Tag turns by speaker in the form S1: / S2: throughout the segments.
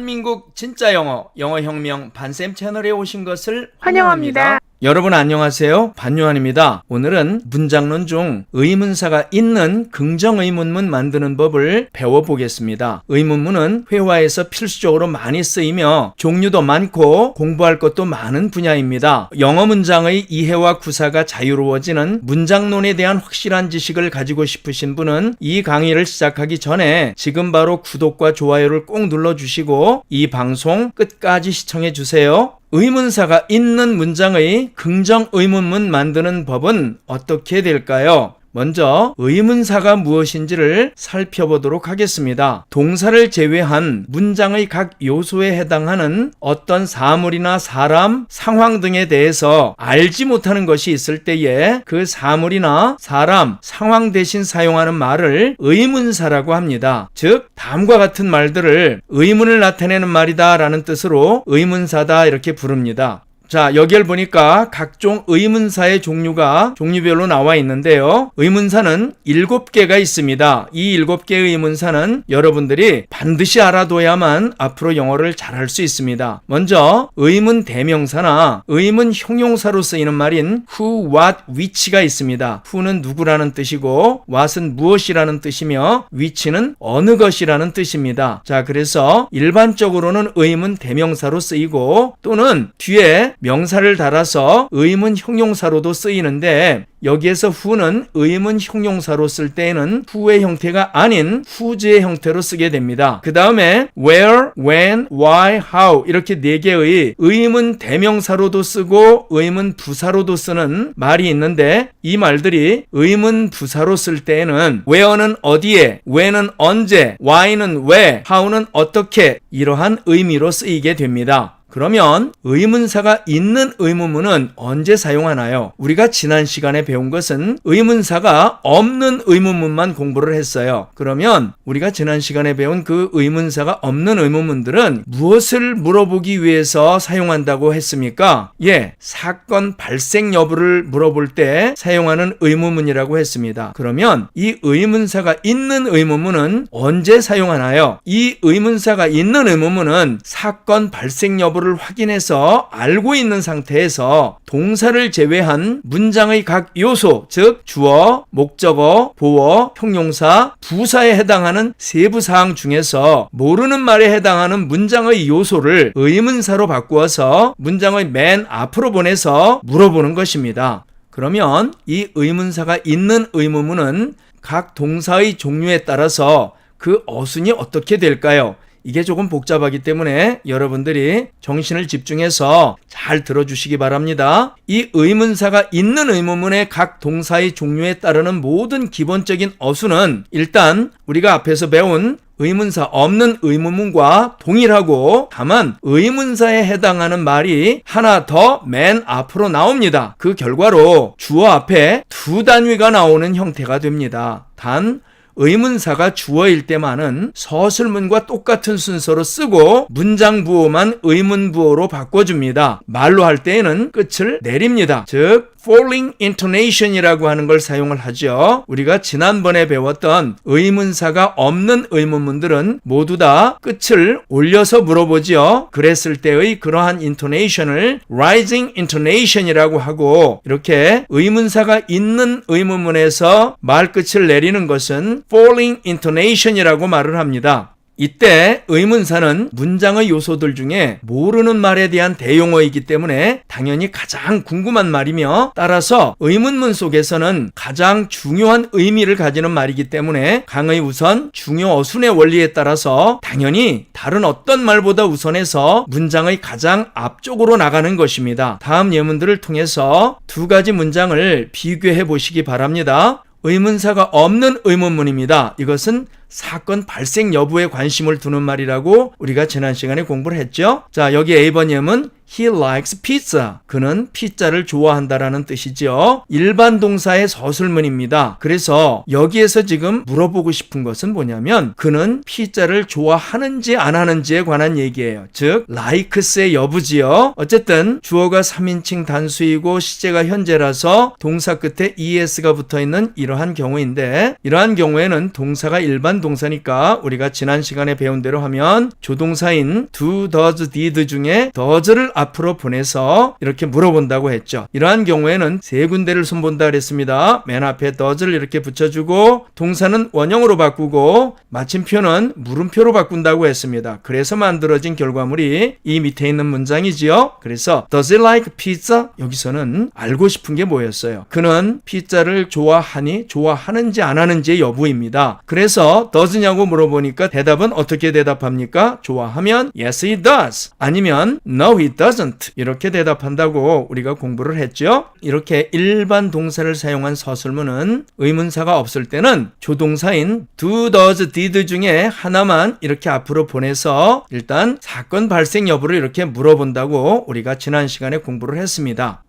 S1: 대한민국 진짜 영어, 영어 혁명 반쌤 채널에 오신 것을
S2: 환영합니다.
S1: 환영합니다. 여러분 안녕하세요. 반요한입니다. 오늘은 문장론 중 의문사가 있는 긍정의문문 만드는 법을 배워보겠습니다. 의문문은 회화에서 필수적으로 많이 쓰이며 종류도 많고 공부할 것도 많은 분야입니다. 영어 문장의 이해와 구사가 자유로워지는 문장론에 대한 확실한 지식을 가지고 싶으신 분은 이 강의를 시작하기 전에 지금 바로 구독과 좋아요를 꼭 눌러주시고 이 방송 끝까지 시청해 주세요. 의문사가 있는 문장의 긍정 의문문 만드는 법은 어떻게 될까요? 먼저 의문사가 무엇인지를 살펴보도록 하겠습니다. 동사를 제외한 문장의 각 요소에 해당하는 어떤 사물이나 사람, 상황 등에 대해서 알지 못하는 것이 있을 때에 그 사물이나 사람, 상황 대신 사용하는 말을 의문사라고 합니다. 즉, 다음과 같은 말들을 의문을 나타내는 말이다 라는 뜻으로 의문사다 이렇게 부릅니다. 자, 여기를 보니까 각종 의문사의 종류가 종류별로 나와 있는데요. 의문사는 일곱 개가 있습니다. 이 일곱 개의 의문사는 여러분들이 반드시 알아둬야만 앞으로 영어를 잘할 수 있습니다. 먼저 의문 대명사나 의문 형용사로 쓰이는 말인 who, what, which가 있습니다. who는 누구라는 뜻이고 what은 무엇이라는 뜻이며 which는 어느 것이라는 뜻입니다. 자, 그래서 일반적으로는 의문 대명사로 쓰이고 또는 뒤에 명사를 달아서 의문 형용사로도 쓰이는데 여기에서 후는 의문 형용사로 쓸 때에는 후의 형태가 아닌 후지의 형태로 쓰게 됩니다. 그 다음에 where, when, why, how 이렇게 네 개의 의문 대명사로도 쓰고 의문 부사로도 쓰는 말이 있는데 이 말들이 의문 부사로 쓸 때에는 where는 어디에, when은 언제, why는 왜, how는 어떻게 이러한 의미로 쓰이게 됩니다. 그러면 의문사가 있는 의문문은 언제 사용하나요? 우리가 지난 시간에 배운 것은 의문사가 없는 의문문만 공부를 했어요. 그러면 우리가 지난 시간에 배운 그 의문사가 없는 의문문들은 무엇을 물어보기 위해서 사용한다고 했습니까? 예, 사건 발생 여부를 물어볼 때 사용하는 의문문이라고 했습니다. 그러면 이 의문사가 있는 의문문은 언제 사용하나요? 이 의문사가 있는 의문문은 사건 발생 여부 여부를 확인해서 알고 있는 상태에서 동사를 제외한 문장의 각 요소, 즉 주어, 목적어, 보어, 형용사, 부사에 해당하는 세부 사항 중에서 모르는 말에 해당하는 문장의 요소를 의문사로 바꾸어서 문장의 맨 앞으로 보내서 물어보는 것입니다. 그러면 이 의문사가 있는 의문문은 각 동사의 종류에 따라서 그 어순이 어떻게 될까요? 이게 조금 복잡하기 때문에 여러분들이 정신을 집중해서 잘 들어주시기 바랍니다. 이 의문사가 있는 의문문의 각 동사의 종류에 따르는 모든 기본적인 어수는 일단 우리가 앞에서 배운 의문사 없는 의문문과 동일하고 다만 의문사에 해당하는 말이 하나 더 맨 앞으로 나옵니다. 그 결과로 주어 앞에 두 단위가 나오는 형태가 됩니다. 단 의문사가 주어일 때만은 서술문과 똑같은 순서로 쓰고 문장 부호만 의문 부호로 바꿔줍니다. 말로 할 때에는 끝을 내립니다. 즉 falling intonation이라고 하는 걸 사용을 하죠. 우리가 지난번에 배웠던 의문사가 없는 의문문들은 모두 다 끝을 올려서 물어보지요. 그랬을 때의 그러한 intonation을 rising intonation이라고 하고 이렇게 의문사가 있는 의문문에서 말 끝을 내리는 것은 falling intonation이라고 말을 합니다. 이때 의문사는 문장의 요소들 중에 모르는 말에 대한 대용어이기 때문에 당연히 가장 궁금한 말이며 따라서 의문문 속에서는 가장 중요한 의미를 가지는 말이기 때문에 강의 우선 중요 어순의 원리에 따라서 당연히 다른 어떤 말보다 우선해서 문장의 가장 앞쪽으로 나가는 것입니다. 다음 예문들을 통해서 두 가지 문장을 비교해 보시기 바랍니다. 의문사가 없는 의문문입니다. 이것은 사건 발생 여부에 관심을 두는 말이라고 우리가 지난 시간에 공부를 했죠. 자, 여기 A번 예문 He likes pizza. 그는 피자를 좋아한다라는 뜻이죠. 일반 동사의 서술문입니다. 그래서 여기에서 지금 물어보고 싶은 것은 뭐냐면 그는 피자를 좋아하는지 안 하는지에 관한 얘기예요. 즉 likes의 여부지요. 어쨌든 주어가 3인칭 단수이고 시제가 현재라서 동사 끝에 es가 붙어 있는 이러한 경우인데 이러한 경우에는 동사가 일반 동사니까 우리가 지난 시간에 배운 대로 하면 조동사인 do, does, did 중에 does를 앞으로 보내서 이렇게 물어본다고 했죠. 이러한 경우에는 세 군데를 손본다 그랬습니다. 맨 앞에 does를 이렇게 붙여주고 동사는 원형으로 바꾸고 마침표는 물음표로 바꾼다고 했습니다. 그래서 만들어진 결과물이 이 밑에 있는 문장이지요. 그래서 does he like pizza? 여기서는 알고 싶은 게 뭐였어요? 그는 피자를 좋아하니 좋아하는지 안 하는지의 여부입니다. 그래서 does냐고 물어보니까 대답은 어떻게 대답합니까? 좋아하면 yes he does 아니면 no he doesn't 이렇게 대답한다고 우리가 공부를 했죠. 이렇게 일반 동사를 사용한 서술문은 의문사가 없을 때는 조동사인 do, does, did 중에 하나만 이렇게 앞으로 보내서 일단 사건 발생 여부를 이렇게 물어본다고 우리가 지난 시간에 공부를 했습니다.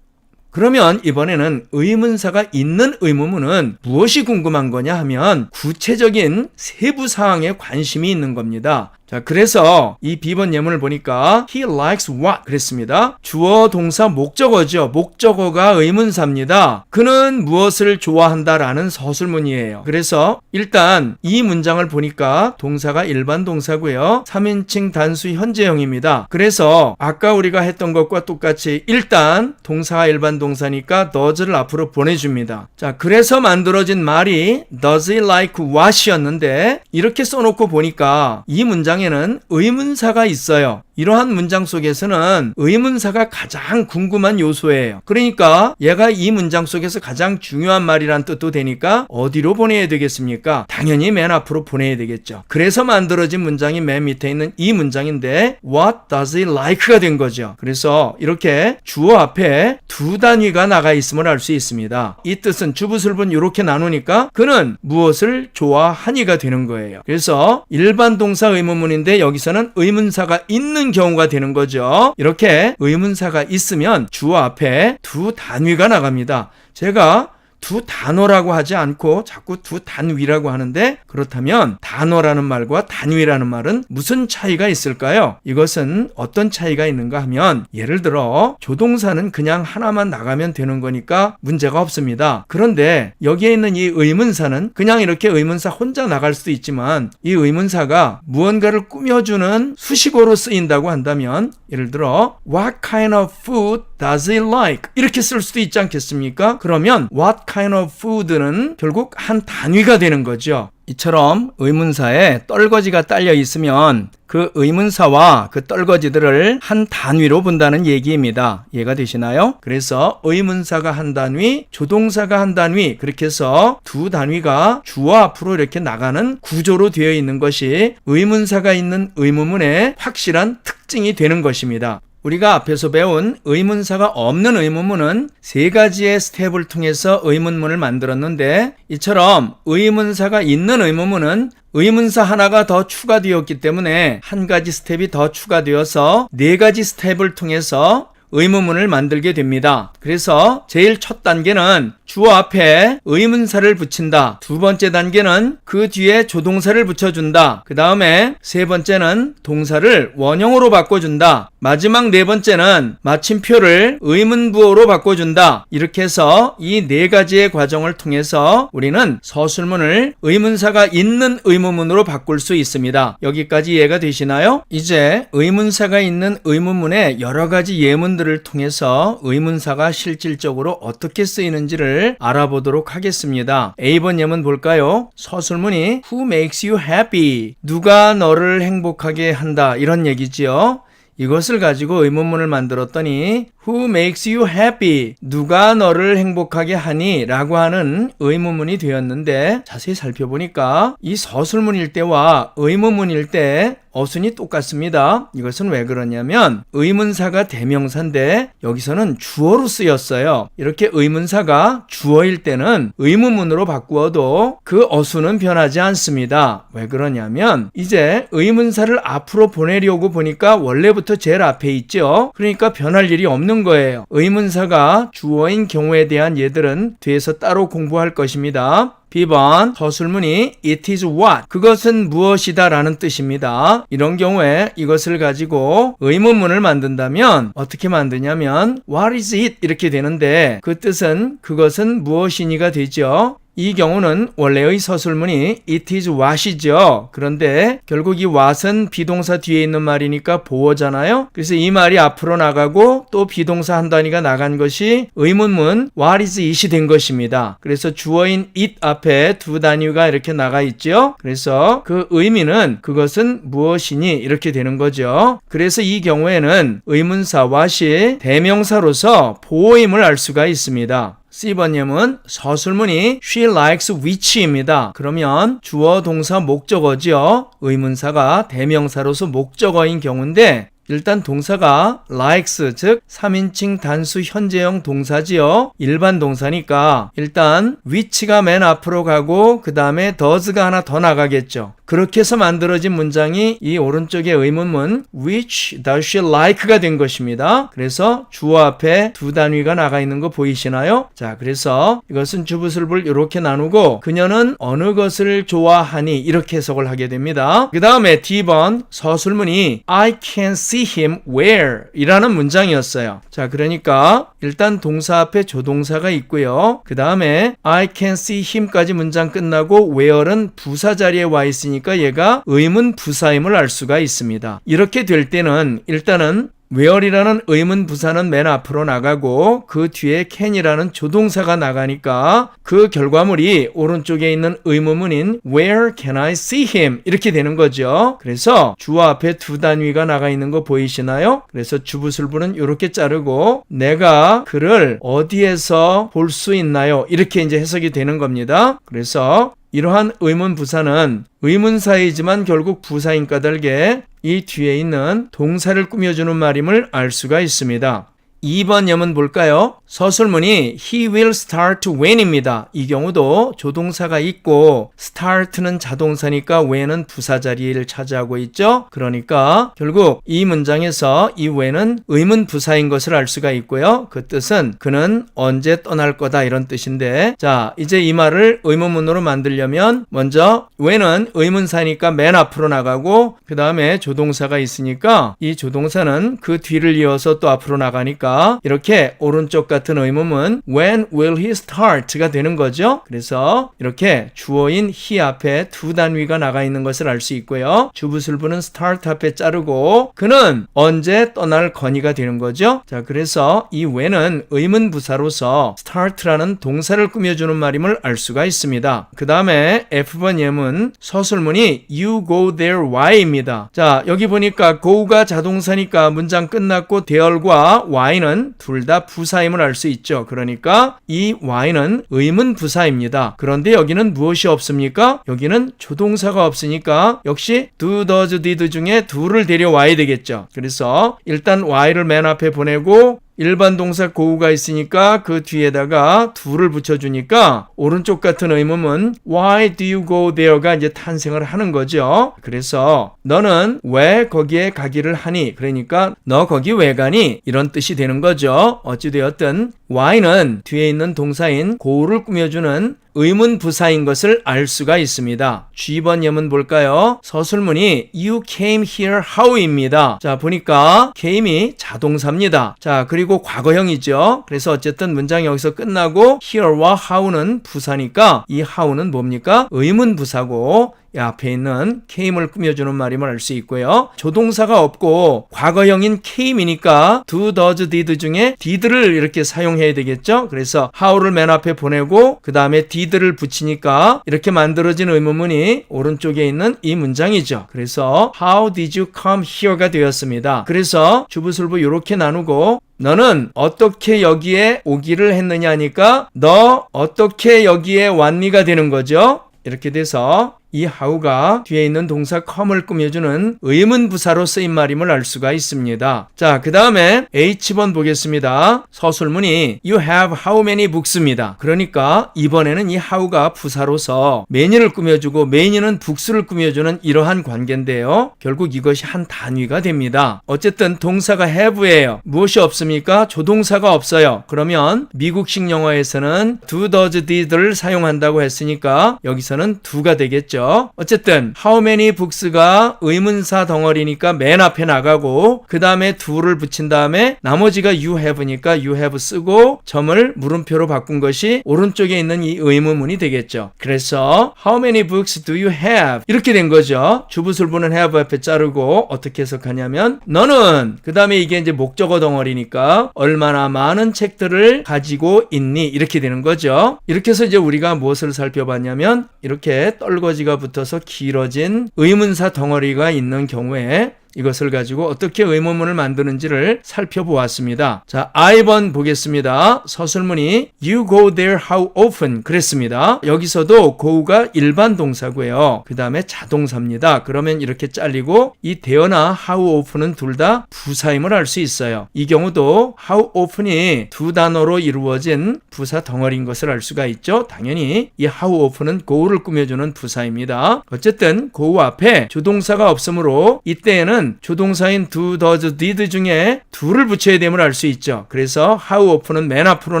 S1: 그러면 이번에는 의문사가 있는 의문문은 무엇이 궁금한 거냐 하면 구체적인 세부 사항에 관심이 있는 겁니다. 자, 그래서 이 비번 예문을 보니까 he likes what 그랬습니다. 주어 동사 목적어죠. 목적어가 의문사입니다. 그는 무엇을 좋아한다라는 서술문이에요. 그래서 일단 이 문장을 보니까 동사가 일반 동사고요. 3인칭 단수 현재형입니다. 그래서 아까 우리가 했던 것과 똑같이 일단 동사가 일반 동사니까 does를 앞으로 보내줍니다. 자, 그래서 만들어진 말이 does he like what이었는데 이렇게 써놓고 보니까 이 문장 문장에는 의문사가 있어요. 이러한 문장 속에서는 의문사가 가장 궁금한 요소예요. 그러니까 얘가 이 문장 속에서 가장 중요한 말이란 뜻도 되니까 어디로 보내야 되겠습니까? 당연히 맨 앞으로 보내야 되겠죠. 그래서 만들어진 문장이 맨 밑에 있는 이 문장인데 What does he like가 된 거죠. 그래서 이렇게 주어 앞에 두 단위가 나가 있음을 알 수 있습니다. 이 뜻은 주부술분 이렇게 나누니까 그는 무엇을 좋아하니가 되는 거예요. 그래서 일반 동사 의문문 인데 여기서는 의문사가 있는 경우가 되는 거죠. 이렇게 의문사가 있으면 주어 앞에 두 단위가 나갑니다. 제가 두 단어라고 하지 않고 자꾸 두 단위라고 하는데 그렇다면 단어라는 말과 단위라는 말은 무슨 차이가 있을까요? 이것은 어떤 차이가 있는가 하면 예를 들어 조동사는 그냥 하나만 나가면 되는 거니까 문제가 없습니다. 그런데 여기에 있는 이 의문사는 그냥 이렇게 의문사 혼자 나갈 수도 있지만 이 의문사가 무언가를 꾸며주는 수식어로 쓰인다고 한다면 예를 들어 What kind of food does he like? 이렇게 쓸 수도 있지 않겠습니까? 그러면 what kind of food는 결국 한 단위가 되는 거죠. 이처럼 의문사에 떨거지가 딸려 있으면 그 의문사와 그 떨거지들을 한 단위로 본다는 얘기입니다. 이해가 되시나요? 그래서 의문사가 한 단위, 조동사가 한 단위, 그렇게 해서 두 단위가 주어 앞으로 이렇게 나가는 구조로 되어 있는 것이 의문사가 있는 의문문의 확실한 특징이 되는 것입니다. 우리가 앞에서 배운 의문사가 없는 의문문은 세 가지의 스텝을 통해서 의문문을 만들었는데 이처럼 의문사가 있는 의문문은 의문사 하나가 더 추가되었기 때문에 한 가지 스텝이 더 추가되어서 네 가지 스텝을 통해서 의문문을 만들게 됩니다. 그래서 제일 첫 단계는 주어 앞에 의문사를 붙인다. 두 번째 단계는 그 뒤에 조동사를 붙여준다. 그 다음에 세 번째는 동사를 원형으로 바꿔준다. 마지막 네 번째는 마침표를 의문부호로 바꿔준다. 이렇게 해서 이 네 가지의 과정을 통해서 우리는 서술문을 의문사가 있는 의문문으로 바꿀 수 있습니다. 여기까지 이해가 되시나요? 이제 의문사가 있는 의문문의 여러 가지 예문들을 통해서 의문사가 실질적으로 어떻게 쓰이는지를 알아보도록 하겠습니다. A번 예문 볼까요? 서술문이 Who makes you happy? 누가 너를 행복하게 한다. 이런 얘기지요. 이것을 가지고 의문문을 만들었더니 Who makes you happy? 누가 너를 행복하게 하니? 라고 하는 의문문이 되었는데 자세히 살펴보니까 이 서술문일 때와 의문문일 때 어순이 똑같습니다. 이것은 왜 그러냐면 의문사가 대명사인데 여기서는 주어로 쓰였어요. 이렇게 의문사가 주어일 때는 의문문으로 바꾸어도 그 어순은 변하지 않습니다. 왜 그러냐면 이제 의문사를 앞으로 보내려고 보니까 원래부터 제일 앞에 있죠. 그러니까 변할 일이 없는 거예요. 의문사가 주어인 경우에 대한 예들은 뒤에서 따로 공부할 것입니다. B번 서술문이 it is what 그것은 무엇이다 라는 뜻입니다. 이런 경우에 이것을 가지고 의문문을 만든다면 어떻게 만드냐면 what is it 이렇게 되는데 그 뜻은 그것은 무엇이니가 되죠. 이 경우는 원래의 서술문이 it is what이죠. 그런데 결국 이 what은 비동사 뒤에 있는 말이니까 보어잖아요. 그래서 이 말이 앞으로 나가고 또 비동사 한 단위가 나간 것이 의문문 what is it이 된 것입니다. 그래서 주어인 it 앞에 두 단위가 이렇게 나가 있죠. 그래서 그 의미는 그것은 무엇이니 이렇게 되는 거죠. 그래서 이 경우에는 의문사 what이 대명사로서 보호임을 알 수가 있습니다. C번님은 서술문이 she likes which입니다. 그러면 주어 동사 목적어지요. 의문사가 대명사로서 목적어인 경우인데 일단 동사가 likes 즉 3인칭 단수 현재형 동사지요. 일반 동사니까 일단 which가 맨 앞으로 가고 그 다음에 does가 하나 더 나가겠죠. 그렇게 해서 만들어진 문장이 이 오른쪽의 의문문 which does she like가 된 것입니다. 그래서 주어 앞에 두 단위가 나가 있는 거 보이시나요? 자, 그래서 이것은 주부술을 이렇게 나누고 그녀는 어느 것을 좋아하니 이렇게 해석을 하게 됩니다. 그 다음에 D번 서술문이 I can see him where 이라는 문장이었어요. 자, 그러니까 일단 동사 앞에 조동사가 있고요. 그 다음에 I can see him까지 문장 끝나고 where은 부사 자리에 와 있으니 있으니까 얘가 의문 부사임을 알 수가 있습니다. 이렇게 될 때는 일단은 where이라는 의문 부사는 맨 앞으로 나가고 그 뒤에 can이라는 조동사가 나가니까 그 결과물이 오른쪽에 있는 의문문인 where can I see him 이렇게 되는 거죠. 그래서 주어 앞에 두 단위가 나가 있는 거 보이시나요? 그래서 주부술부는 이렇게 자르고 내가 그를 어디에서 볼 수 있나요? 이렇게 이제 해석이 되는 겁니다. 그래서 이러한 의문 부사는 의문사이지만 결국 부사인 까닭에 이 뒤에 있는 동사를 꾸며주는 말임을 알 수가 있습니다. 2번 예문 볼까요? 서술문이 he will start when입니다. 이 경우도 조동사가 있고 start는 자동사니까 when은 부사 자리를 차지하고 있죠. 그러니까 결국 이 문장에서 이 when은 의문 부사인 것을 알 수가 있고요. 그 뜻은 그는 언제 떠날 거다 이런 뜻인데 자 이제 이 말을 의문문으로 만들려면 먼저 when은 의문사니까 맨 앞으로 나가고 그 다음에 조동사가 있으니까 이 조동사는 그 뒤를 이어서 또 앞으로 나가니까 이렇게 오른쪽 같은 의문문 when will he start가 되는 거죠. 그래서 이렇게 주어인 he 앞에 두 단위가 나가 있는 것을 알 수 있고요. 주부술부는 start 앞에 자르고 그는 언제 떠날 거니가 되는 거죠. 자, 그래서 이 when은 의문 부사로서 start라는 동사를 꾸며주는 말임을 알 수가 있습니다. 그 다음에 F번 예문 서술문이 you go there why입니다. 자, 여기 보니까 go가 자동사니까 문장 끝났고 there과 why는 둘 다 부사임을 알 수 있죠. 그러니까 이 why는 의문 부사입니다. 그런데 여기는 무엇이 없습니까? 여기는 조동사가 없으니까 역시 do, does, did 중에 do를 데려와야 되겠죠. 그래서 일단 why를 맨 앞에 보내고 일반 동사 고우가 있으니까 그 뒤에다가 do를 붙여주니까 오른쪽 같은 의문은 why do you go there가 이제 탄생을 하는 거죠. 그래서 너는 왜 거기에 가기를 하니? 그러니까 너 거기 왜 가니? 이런 뜻이 되는 거죠. 어찌되었든 why는 뒤에 있는 동사인 고우를 꾸며주는 의문 부사인 것을 알 수가 있습니다. G번 예문 볼까요? 서술문이 you came here how입니다. 자, 보니까 came이 자동사입니다. 자, 그리고 과거형이죠. 그래서 어쨌든 문장이 여기서 끝나고 here와 how는 부사니까 이 how는 뭡니까? 의문 부사고 이 앞에 있는 came을 꾸며주는 말임을 알 수 있고요. 조동사가 없고 과거형인 came이니까 do, does, did 중에 did를 이렇게 사용해야 되겠죠. 그래서 how를 맨 앞에 보내고 그 다음에 did를 붙이니까 이렇게 만들어진 의문문이 오른쪽에 있는 이 문장이죠. 그래서 how did you come here가 되었습니다. 그래서 주부술부 이렇게 나누고 너는 어떻게 여기에 오기를 했느냐니까 너 어떻게 여기에 왔니가 되는 거죠. 이렇게 돼서 이 how가 뒤에 있는 동사 come을 꾸며주는 의문 부사로 쓰인 말임을 알 수가 있습니다. 자, 그 다음에 H번 보겠습니다. 서술문이 you have how many books입니다. 그러니까 이번에는 이 how가 부사로서 many를 꾸며주고 many는 books를 꾸며주는 이러한 관계인데요. 결국 이것이 한 단위가 됩니다. 어쨌든 동사가 have예요. 무엇이 없습니까? 조동사가 없어요. 그러면 미국식 영어에서는 do, does, did를 사용한다고 했으니까 여기서는 do가 되겠죠. 되겠죠. 어쨌든 how many books가 의문사 덩어리니까 맨 앞에 나가고 그 다음에 do를 붙인 다음에 나머지가 you have니까 you have 쓰고 점을 물음표로 바꾼 것이 오른쪽에 있는 이 의문문이 되겠죠. 그래서 how many books do you have 이렇게 된 거죠. 주부술부는 have 앞에 자르고 어떻게 해석하냐면 너는 그 다음에 이게 이제 목적어 덩어리니까 얼마나 많은 책들을 가지고 있니 이렇게 되는 거죠. 이렇게 해서 이제 우리가 무엇을 살펴봤냐면 이렇게 떨거지 가 붙어서 길어진 의문사 덩어리가 있는 경우에 이것을 가지고 어떻게 의문문을 만드는지를 살펴보았습니다. 자, I번 보겠습니다. 서술문이 You go there how often 그랬습니다. 여기서도 go가 일반 동사고요. 그 다음에 자동사입니다. 그러면 이렇게 잘리고 이 the어나 how often은 둘 다 부사임을 알 수 있어요. 이 경우도 how often이 두 단어로 이루어진 부사 덩어리인 것을 알 수가 있죠. 당연히 이 how often은 go를 꾸며주는 부사입니다. 어쨌든 go 앞에 조동사가 없으므로 이때에는 조동사인 do, does, did 중에 do를 붙여야 됨을 알 수 있죠. 그래서 how often은 맨 앞으로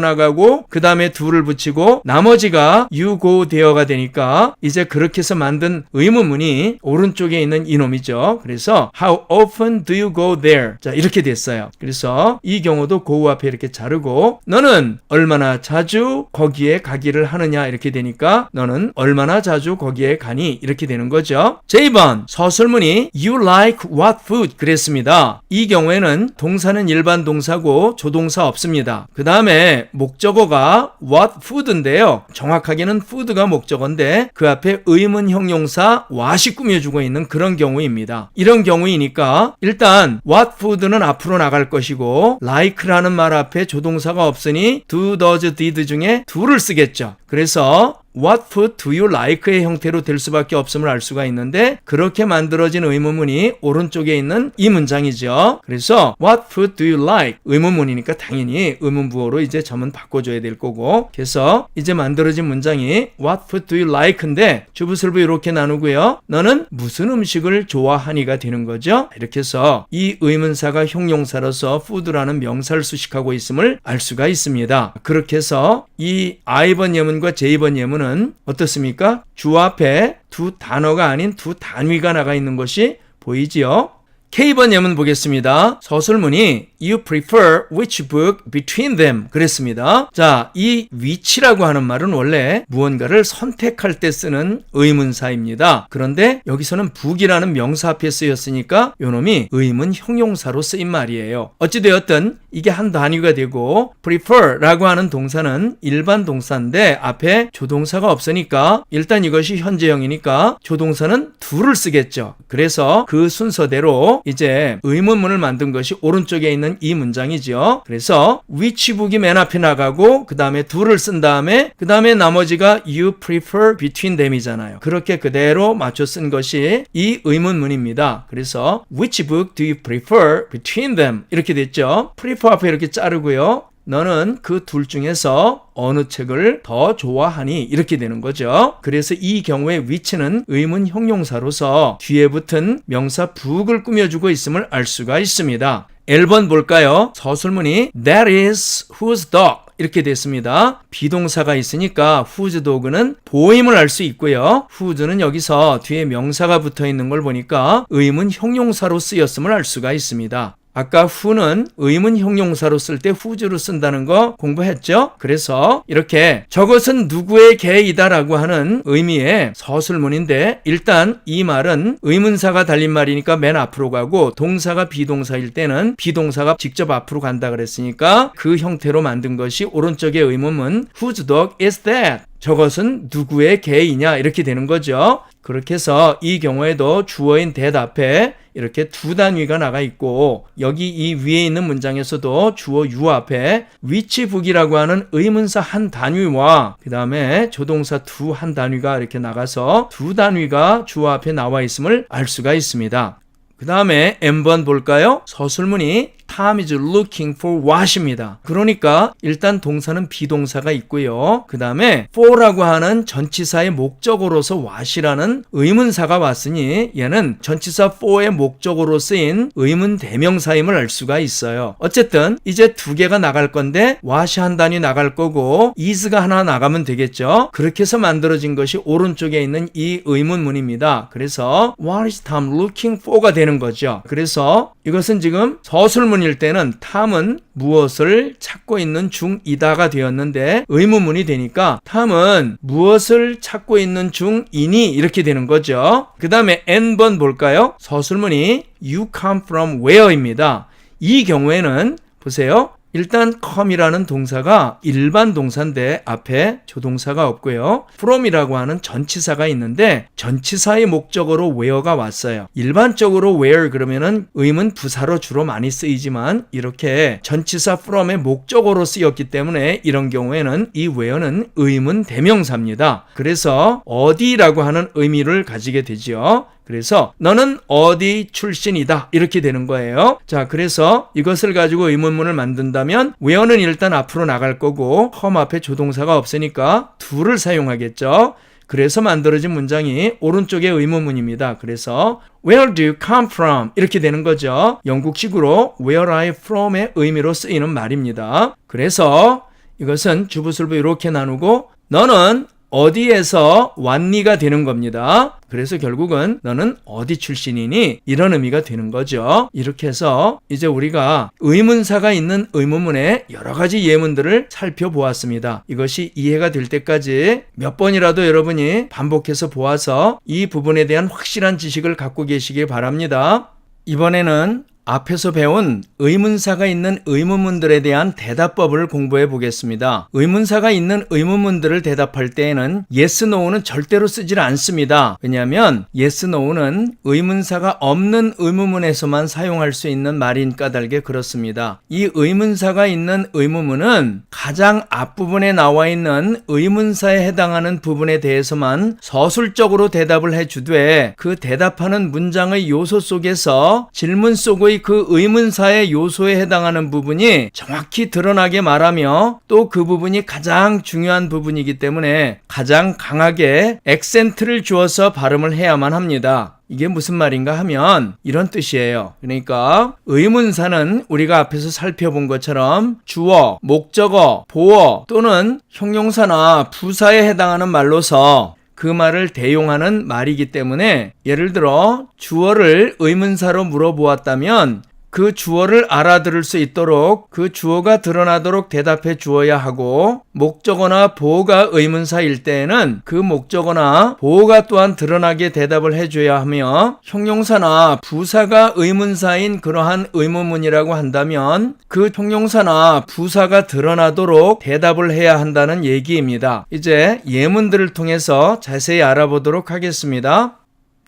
S1: 나가고 그 다음에 do를 붙이고 나머지가 you go there가 되니까 이제 그렇게 해서 만든 의문문이 오른쪽에 있는 이놈이죠. 그래서 how often do you go there? 자 이렇게 됐어요. 그래서 이 경우도 go 앞에 이렇게 자르고 너는 얼마나 자주 거기에 가기를 하느냐 이렇게 되니까 너는 얼마나 자주 거기에 가니 이렇게 되는 거죠. 제2번 서술문이 you like what food 그랬습니다. 이 경우에는 동사는 일반 동사고 조동사 없습니다. 그 다음에 목적어가 what food인데요. 정확하게는 food가 목적어인데 그 앞에 의문 형용사 what이 꾸며주고 있는 그런 경우입니다. 이런 경우이니까 일단 what food는 앞으로 나갈 것이고 like라는 말 앞에 조동사가 없으니 do, does, did 중에 do를 쓰겠죠. 그래서 What food do you like의 형태로 될 수밖에 없음을 알 수가 있는데 그렇게 만들어진 의문문이 오른쪽에 있는 이 문장이죠. 그래서 What food do you like? 의문문이니까 당연히 의문부호로 이제 점은 바꿔줘야 될 거고 그래서 이제 만들어진 문장이 What food do you like인데 주부설부 이렇게 나누고요. 너는 무슨 음식을 좋아하니가 되는 거죠. 이렇게 해서 이 의문사가 형용사로서 food라는 명사를 수식하고 있음을 알 수가 있습니다. 그렇게 해서 이 I번 예문과 J번 예문은 어떻습니까? 주 앞에 두 단어가 아닌 두 단위가 나가 있는 것이 보이지요? K번 예문 보겠습니다. 서술문이 You prefer which book between them 그랬습니다. 자, 이 which라고 하는 말은 원래 무언가를 선택할 때 쓰는 의문사입니다. 그런데 여기서는 book이라는 명사 앞에 쓰였으니까 요놈이 의문 형용사로 쓰인 말이에요. 어찌되었든 이게 한 단위가 되고 prefer라고 하는 동사는 일반 동사인데 앞에 조동사가 없으니까 일단 이것이 현재형이니까 조동사는 do를 쓰겠죠. 그래서 그 순서대로 이제 의문문을 만든 것이 오른쪽에 있는 이 문장이죠. 그래서 which book이 맨 앞에 나가고 그 다음에 do를 쓴 다음에 그 다음에 나머지가 you prefer between them이잖아요. 그렇게 그대로 맞춰 쓴 것이 이 의문문입니다. 그래서 which book do you prefer between them 이렇게 됐죠. prefer 앞에 이렇게 자르고요. 너는 그 둘 중에서 어느 책을 더 좋아하니 이렇게 되는 거죠. 그래서 이 경우에 which는 의문 형용사로서 뒤에 붙은 명사 book을 꾸며주고 있음을 알 수가 있습니다. 1번 볼까요? 서술문이 That is whose dog 이렇게 됐습니다. 비동사가 있으니까 whose dog는 보임을 알 수 있고요. whose는 여기서 뒤에 명사가 붙어 있는 걸 보니까 의문 형용사로 쓰였음을 알 수가 있습니다. 아까 who는 의문 형용사로 쓸 때 whose로 쓴다는 거 공부했죠? 그래서 이렇게 저것은 누구의 개이다라고 하는 의미의 서술문인데 일단 이 말은 의문사가 달린 말이니까 맨 앞으로 가고 동사가 비동사일 때는 비동사가 직접 앞으로 간다 그랬으니까 그 형태로 만든 것이 오른쪽의 의문문 whose dog is that? 저것은 누구의 개이냐 이렇게 되는 거죠. 그렇게 해서 이 경우에도 주어인 대답에 이렇게 두 단위가 나가 있고 여기 이 위에 있는 문장에서도 주어 유 앞에 위치 북이라고 하는 의문사 한 단위와 그 다음에 조동사 두 한 단위가 이렇게 나가서 두 단위가 주어 앞에 나와 있음을 알 수가 있습니다. 그 다음에 N번 볼까요? 서술문이 Tom is looking for what입니다. 그러니까 일단 동사는 비동사가 있고요. 그 다음에 for라고 하는 전치사의 목적어로서 what이라는 의문사가 왔으니 얘는 전치사 for의 목적어로 쓰인 의문 대명사임을 알 수가 있어요. 어쨌든 이제 두 개가 나갈 건데 what이 한 단위 나갈 거고 is가 하나 나가면 되겠죠. 그렇게 해서 만들어진 것이 오른쪽에 있는 이 의문문입니다. 그래서 what is Tom looking for가 되는 거죠. 그래서 이것은 지금 서술문일 때는 탐은 무엇을 찾고 있는 중이다가 되었는데 의문문이 되니까 탐은 무엇을 찾고 있는 중이니 이렇게 되는 거죠. 그 다음에 n번 볼까요? 서술문이 you come from where입니다. 이 경우에는 보세요. 일단 come이라는 동사가 일반 동사인데 앞에 조동사가 없고요. from이라고 하는 전치사가 있는데 전치사의 목적어로 where가 왔어요. 일반적으로 where 그러면은 의문 부사로 주로 많이 쓰이지만 이렇게 전치사 from의 목적어로 쓰였기 때문에 이런 경우에는 이 where는 의문 대명사입니다. 그래서 어디라고 하는 의미를 가지게 되지요. 그래서 너는 어디 출신이다 이렇게 되는 거예요. 자, 그래서 이것을 가지고 의문문을 만든다면 where는 일단 앞으로 나갈 거고 come 앞에 조동사가 없으니까 do를 사용하겠죠. 그래서 만들어진 문장이 오른쪽의 의문문입니다. 그래서 Where do you come from? 이렇게 되는 거죠. 영국식으로 Where you from의 의미로 쓰이는 말입니다. 그래서 이것은 주부술부 이렇게 나누고 너는 어디에서 왔니가 되는 겁니다. 그래서 결국은 너는 어디 출신이니? 이런 의미가 되는 거죠. 이렇게 해서 이제 우리가 의문사가 있는 의문문의 여러 가지 예문들을 살펴보았습니다. 이것이 이해가 될 때까지 몇 번이라도 여러분이 반복해서 보아서 이 부분에 대한 확실한 지식을 갖고 계시길 바랍니다. 이번에는 앞에서 배운 의문사가 있는 의문문들에 대한 대답법을 공부해 보겠습니다. 의문사가 있는 의문문들을 대답할 때에는 yes, no는 절대로 쓰질 않습니다. 왜냐하면 yes, no는 의문사가 없는 의문문에서만 사용할 수 있는 말인 까닭에 그렇습니다. 이 의문사가 있는 의문문은 가장 앞부분에 나와 있는 의문사에 해당하는 부분에 대해서만 서술적으로 대답을 해주되 그 대답하는 문장의 요소 속에서 질문 속의 그 의문사의 요소에 해당하는 부분이 정확히 드러나게 말하며 또 그 부분이 가장 중요한 부분이기 때문에 가장 강하게 액센트를 주어서 발음을 해야만 합니다. 이게 무슨 말인가 하면 이런 뜻이에요. 그러니까 의문사는 우리가 앞에서 살펴본 것처럼 주어, 목적어, 보어 또는 형용사나 부사에 해당하는 말로서 그 말을 대용하는 말이기 때문에 예를 들어 주어를 의문사로 물어보았다면 그 주어를 알아들을 수 있도록 그 주어가 드러나도록 대답해 주어야 하고 목적어나 보어가 의문사일 때에는 그 목적어나 보어가 또한 드러나게 대답을 해줘야 하며 형용사나 부사가 의문사인 그러한 의문문이라고 한다면 그 형용사나 부사가 드러나도록 대답을 해야 한다는 얘기입니다. 이제 예문들을 통해서 자세히 알아보도록 하겠습니다.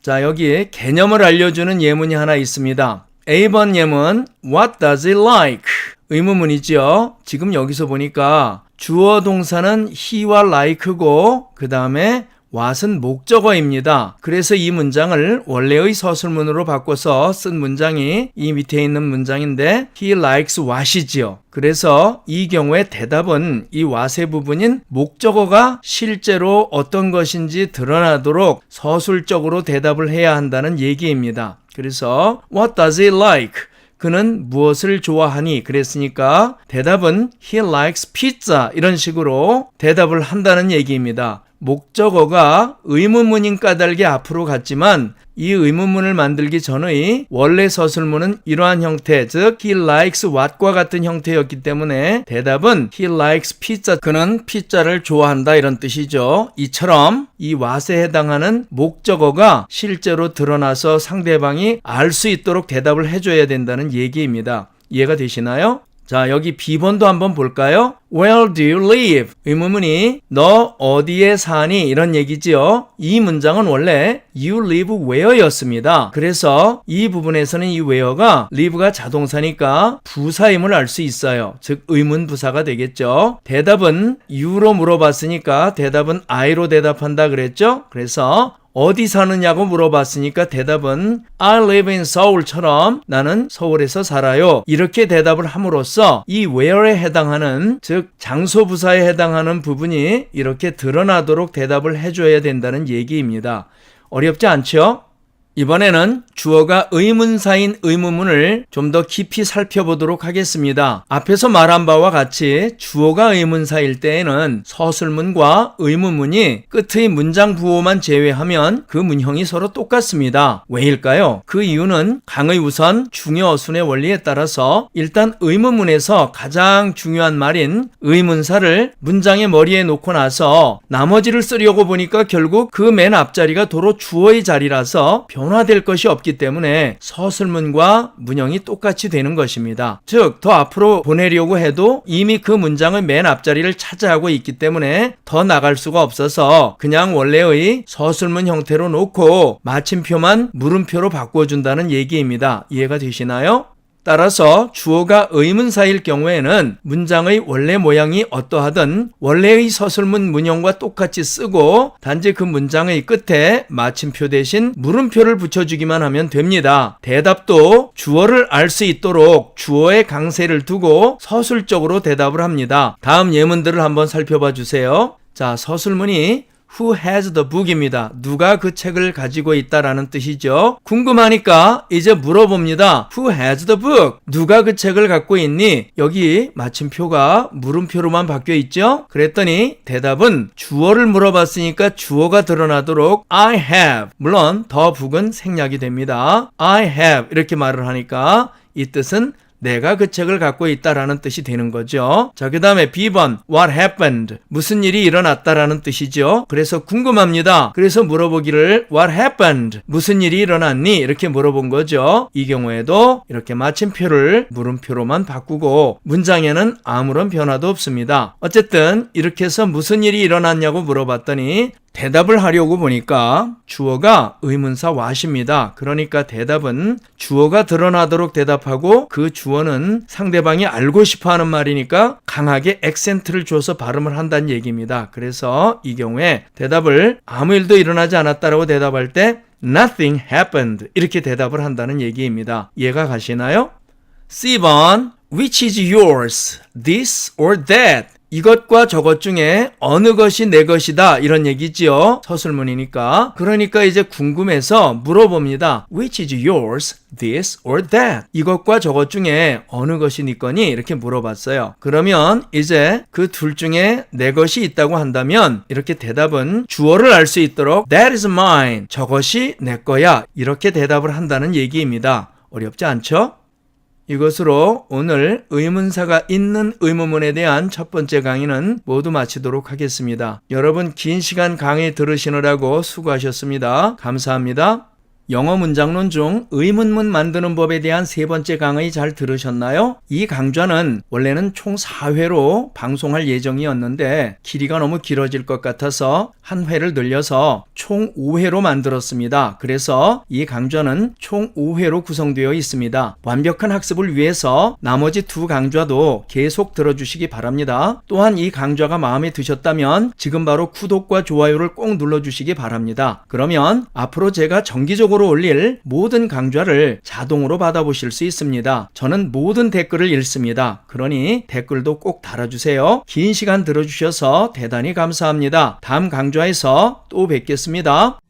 S1: 자, 여기 개념을 알려주는 예문이 하나 있습니다. A번 예문 What does it like? 의문문이죠. 지금 여기서 보니까 주어 동사는 he와 like고 그 다음에 what은 목적어입니다. 그래서 이 문장을 원래의 서술문으로 바꿔서 쓴 문장이 이 밑에 있는 문장인데 he likes what이지요. 그래서 이 경우에 대답은 이 what의 부분인 목적어가 실제로 어떤 것인지 드러나도록 서술적으로 대답을 해야 한다는 얘기입니다. 그래서 what does he like? 그는 무엇을 좋아하니? 그랬으니까 대답은 he likes pizza 이런 식으로 대답을 한다는 얘기입니다. 목적어가 의문문인 까닭에 앞으로 갔지만 이 의문문을 만들기 전의 원래 서술문은 이러한 형태, 즉 he likes what과 같은 형태였기 때문에 대답은 he likes pizza. 그는 피자를 좋아한다 이런 뜻이죠. 이처럼 이 what에 해당하는 목적어가 실제로 드러나서 상대방이 알 수 있도록 대답을 해줘야 된다는 얘기입니다. 이해가 되시나요? 자, 여기 B번도 한번 볼까요? Where do you live? 의문문이 너 어디에 사니? 이런 얘기지요. 이 문장은 원래 you live where였습니다. 그래서 이 부분에서는 이 where가 live가 자동사니까 부사임을 알 수 있어요. 즉 의문 부사가 되겠죠. 대답은 you로 물어봤으니까 대답은 I로 대답한다 그랬죠. 그래서 어디 사느냐고 물어봤으니까 대답은 I live in Seoul처럼 나는 서울에서 살아요. 이렇게 대답을 함으로써 이 where에 해당하는 즉 장소 부사에 해당하는 부분이 이렇게 드러나도록 대답을 해줘야 된다는 얘기입니다. 어렵지 않죠? 이번에는 주어가 의문사인 의문문을 좀 더 깊이 살펴보도록 하겠습니다. 앞에서 말한 바와 같이 주어가 의문사일 때에는 서술문과 의문문이 끝의 문장 부호만 제외하면 그 문형이 서로 똑같습니다. 왜일까요? 그 이유는 강의 우선 중요 어순의 원리에 따라서 일단 의문문에서 가장 중요한 말인 의문사를 문장의 머리에 놓고 나서 나머지를 쓰려고 보니까 결국 그 맨 앞자리가 도로 주어의 자리라서 변 화될 것이 없기 때문에 서술문과 문형이 똑같이 되는 것입니다. 즉, 더 앞으로 보내려고 해도 이미 그 문장의 맨 앞자리를 차지하고 있기 때문에 더 나갈 수가 없어서 그냥 원래의 서술문 형태로 놓고 마침표만 물음표로 바꿔준다는 얘기입니다. 이해가 되시나요? 따라서 주어가 의문사일 경우에는 문장의 원래 모양이 어떠하든 원래의 서술문 문형과 똑같이 쓰고 단지 그 문장의 끝에 마침표 대신 물음표를 붙여주기만 하면 됩니다. 대답도 주어를 알 수 있도록 주어의 강세를 두고 서술적으로 대답을 합니다. 다음 예문들을 한번 살펴봐 주세요. 자, 서술문이 Who has the book입니다. 누가 그 책을 가지고 있다라는 뜻이죠. 궁금하니까 이제 물어봅니다. Who has the book? 누가 그 책을 갖고 있니? 여기 마침표가 물음표로만 바뀌어 있죠? 그랬더니 대답은 주어를 물어봤으니까 주어가 드러나도록 I have. 물론 the book은 생략이 됩니다. I have 이렇게 말을 하니까 이 뜻은 내가 그 책을 갖고 있다라는 뜻이 되는 거죠. 자, 그 다음에 B번, what happened? 무슨 일이 일어났다라는 뜻이죠. 그래서 궁금합니다. 그래서 물어보기를 what happened? 무슨 일이 일어났니? 이렇게 물어본 거죠. 이 경우에도 이렇게 마침표를 물음표로만 바꾸고 문장에는 아무런 변화도 없습니다. 어쨌든 이렇게 해서 무슨 일이 일어났냐고 물어봤더니 대답을 하려고 보니까 주어가 의문사 what입니다. 그러니까 대답은 주어가 드러나도록 대답하고 그 주어는 상대방이 알고 싶어 하는 말이니까 강하게 액센트를 줘서 발음을 한다는 얘기입니다. 그래서 이 경우에 대답을 아무 일도 일어나지 않았다라고 대답할 때 nothing happened 이렇게 대답을 한다는 얘기입니다. 이해가 가시나요? C번 which is yours? this or that? 이것과 저것 중에 어느 것이 내 것이다? 이런 얘기지요. 서술문이니까. 그러니까 이제 궁금해서 물어봅니다. Which is yours this or that? 이것과 저것 중에 어느 것이 네 거니? 이렇게 물어봤어요. 그러면 이제 그 둘 중에 내 것이 있다고 한다면 이렇게 대답은 주어를 알 수 있도록 that is mine 저것이 내 거야. 이렇게 대답을 한다는 얘기입니다. 어렵지 않죠? 이것으로 오늘 의문사가 있는 의문문에 대한 첫 번째 강의는 모두 마치도록 하겠습니다. 여러분 긴 시간 강의 들으시느라고 수고하셨습니다. 감사합니다. 영어 문장론 중 의문문 만드는 법에 대한 세 번째 강의 잘 들으셨나요? 이 강좌는 원래는 총 4회로 방송할 예정이었는데 길이가 너무 길어질 것 같아서 한 회를 늘려서 총 5회로 만들었습니다. 그래서 이 강좌는 총 5회로 구성되어 있습니다. 완벽한 학습을 위해서 나머지 두 강좌도 계속 들어주시기 바랍니다. 또한 이 강좌가 마음에 드셨다면 지금 바로 구독과 좋아요를 꼭 눌러주시기 바랍니다. 그러면 앞으로 제가 정기적으 로 올릴 모든 강좌를 자동으로 받아보실 수 있습니다. 저는 모든 댓글을 읽습니다. 그러니 댓글도 꼭 달아주세요. 긴 시간 들어주셔서 대단히 감사합니다. 다음 강좌에서 또 뵙겠습니다.